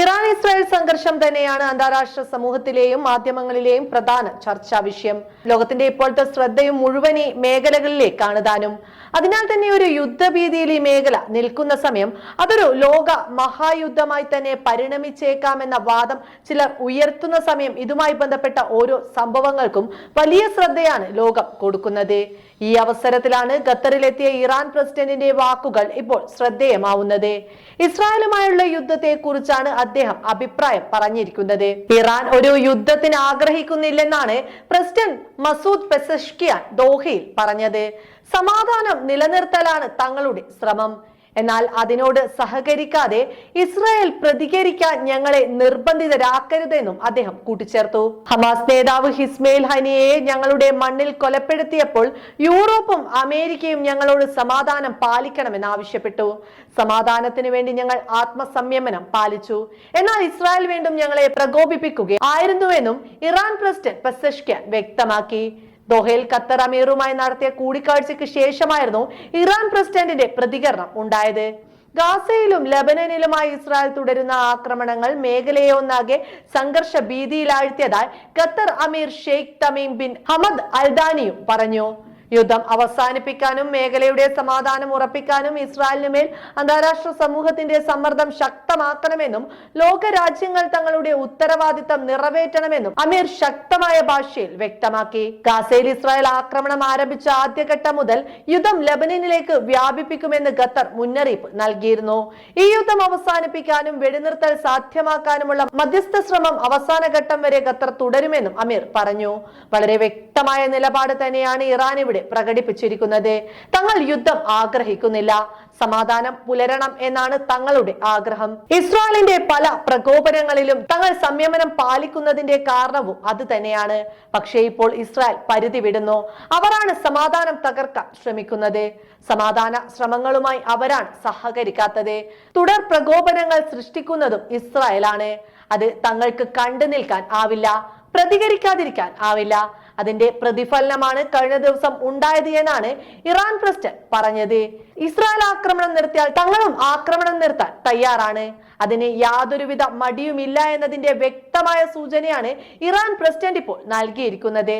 Iran Israel സംഘർഷം തന്നെയാണ് അന്താരാഷ്ട്ര സമൂഹത്തിലെയും മാധ്യമങ്ങളിലെയും പ്രധാന ചർച്ചാ വിഷയം. ലോകത്തിന്റെ ഇപ്പോഴത്തെ ശ്രദ്ധയും മുഴുവൻ ഈ മേഖലകളിലേക്കാണ് താനും. അതിനാൽ തന്നെ ഒരു യുദ്ധഭീതിയിൽ ഈ മേഖല നിൽക്കുന്ന സമയം അതൊരു ലോക മഹായുദ്ധമായി തന്നെ പരിണമിച്ചേക്കാമെന്ന വാദം ചിലർ ഉയർത്തുന്ന സമയം ഇതുമായി ബന്ധപ്പെട്ട ഓരോ സംഭവങ്ങൾക്കും വലിയ ശ്രദ്ധയാണ് ലോകം കൊടുക്കുന്നത്. ഈ അവസരത്തിലാണ് ഖത്തറിലെത്തിയ ഇറാൻ പ്രസിഡന്റിന്റെ വാക്കുകൾ ഇപ്പോൾ ശ്രദ്ധേയമാവുന്നത്. ഇസ്രായേലുമായുള്ള യുദ്ധത്തെ കുറിച്ചാണ് അദ്ദേഹം അഭിപ്രായം പറഞ്ഞിരിക്കുന്നത്. ഇറാൻ ഒരു യുദ്ധത്തിന് ആഗ്രഹിക്കുന്നില്ലെന്നാണ് പ്രസിഡന്റ് മസൂദ് പെസഷ്കിയാൻ ദോഹയിൽ പറഞ്ഞത്. സമാധാനം നിലനിർത്തലാണ് തങ്ങളുടെ ശ്രമം. എന്നാൽ അതിനോട് സഹകരിക്കാതെ ഇസ്രായേൽ പ്രതികരിക്കാൻ ഞങ്ങളെ നിർബന്ധിതരാക്കരുതെന്നും അദ്ദേഹം കൂട്ടിച്ചേർത്തു. ഹമാസ് നേതാവ് ഹിസ്മേൽ ഹനിയെ ഞങ്ങളുടെ മണ്ണിൽ കൊലപ്പെടുത്തിയപ്പോൾ യൂറോപ്പും അമേരിക്കയും ഞങ്ങളോട് സമാധാനം പാലിക്കണമെന്ന് ആവശ്യപ്പെട്ടു. സമാധാനത്തിന് വേണ്ടി ഞങ്ങൾ ആത്മസംയമനം പാലിച്ചു. എന്നാൽ ഇസ്രായേൽ വീണ്ടും ഞങ്ങളെ പ്രകോപിപ്പിക്കുകയായിരുന്നുവെന്നും ഇറാൻ പ്രസിഡന്റ് പെസഷ്ക്യാൻ വ്യക്തമാക്കി. ദോഹയിൽ ഖത്തർ അമീറുമായി നടത്തിയ കൂടിക്കാഴ്ചയ്ക്ക് ശേഷമായിരുന്നു ഇറാൻ പ്രസിഡന്റിന്റെ പ്രതികരണം ഉണ്ടായത്. ഗാസയിലും ലബനനിലുമായി ഇസ്രായേൽ തുടരുന്ന ആക്രമണങ്ങൾ മേഖലയെ ഒന്നാകെ സംഘർഷ ഭീതിയിലാഴ്ത്തിയതായി ഖത്തർ അമീർ ഷെയ്ഖ് തമീം ബിൻ ഹമദ് അൽദാനിയും പറഞ്ഞു. യുദ്ധം അവസാനിപ്പിക്കാനും മേഖലയുടെ സമാധാനം ഉറപ്പിക്കാനും ഇസ്രായേലിന് മേൽ അന്താരാഷ്ട്ര സമൂഹത്തിന്റെ സമ്മർദ്ദം ശക്തമാക്കണമെന്നും ലോകരാജ്യങ്ങൾ തങ്ങളുടെ ഉത്തരവാദിത്തം നിറവേറ്റണമെന്നും അമീർ ശക്തമായ ഭാഷയിൽ വ്യക്തമാക്കി. ഗാസയിൽ ഇസ്രായേൽ ആക്രമണം ആരംഭിച്ച ആദ്യഘട്ടം മുതൽ യുദ്ധം ലബനനിലേക്ക് വ്യാപിപ്പിക്കുമെന്ന് ഖത്തർ മുന്നറിയിപ്പ് നൽകിയിരുന്നു. ഈ യുദ്ധം അവസാനിപ്പിക്കാനും വെടിനിർത്തൽ സാധ്യമാക്കാനുമുള്ള മധ്യസ്ഥ ശ്രമം അവസാന ഘട്ടം വരെ ഖത്തർ തുടരുമെന്നും അമീർ പറഞ്ഞു. വളരെ വ്യക്തമായ നിലപാട് തന്നെയാണ് ഇറാൻ ഇവിടെ പ്രകടിപ്പിച്ചിരിക്കുന്നത്. തങ്ങൾ യുദ്ധം ആഗ്രഹിക്കുന്നില്ല. സമാധാനം പുലരണം എന്നാണ് തങ്ങളുടെ ആഗ്രഹം. ഇസ്രായേലിന്റെ പല പ്രകോപനങ്ങളിലും തങ്ങൾ സംയമനം പാലിക്കുന്നതിന്റെ കാരണവും അത് തന്നെയാണ്. പക്ഷേ ഇപ്പോൾ ഇസ്രായേൽ പരിധി വിടുന്നു അവരാണ് സമാധാനം തകർക്കാൻ ശ്രമിക്കുന്നത്. സമാധാന ശ്രമങ്ങളുമായി അവരാണ് സഹകരിക്കാത്തത്. തുടർ പ്രകോപനങ്ങൾ സൃഷ്ടിക്കുന്നതും ഇസ്രായേലാണ്. അത് തങ്ങൾക്ക് കണ്ടു നിൽക്കാൻ ആവില്ല. പ്രതികരിക്കാതിരിക്കാൻ ആവില്ല. അതിന്റെ പ്രതിഫലനമാണ് കഴിഞ്ഞ ദിവസം ഉണ്ടായത് എന്നാണ് ഇറാൻ പ്രസിഡന്റ് പറഞ്ഞത്. ഇസ്രായേൽ ആക്രമണം നിർത്തിയാൽ തങ്ങളും ആക്രമണം നിർത്താൻ തയ്യാറാണ്. അതിന് യാതൊരുവിധ മടിയുമില്ല എന്നതിന്റെ വ്യക്തമായ സൂചനയാണ് ഇറാൻ പ്രസിഡന്റ് ഇപ്പോൾ നൽകിയിരിക്കുന്നത്.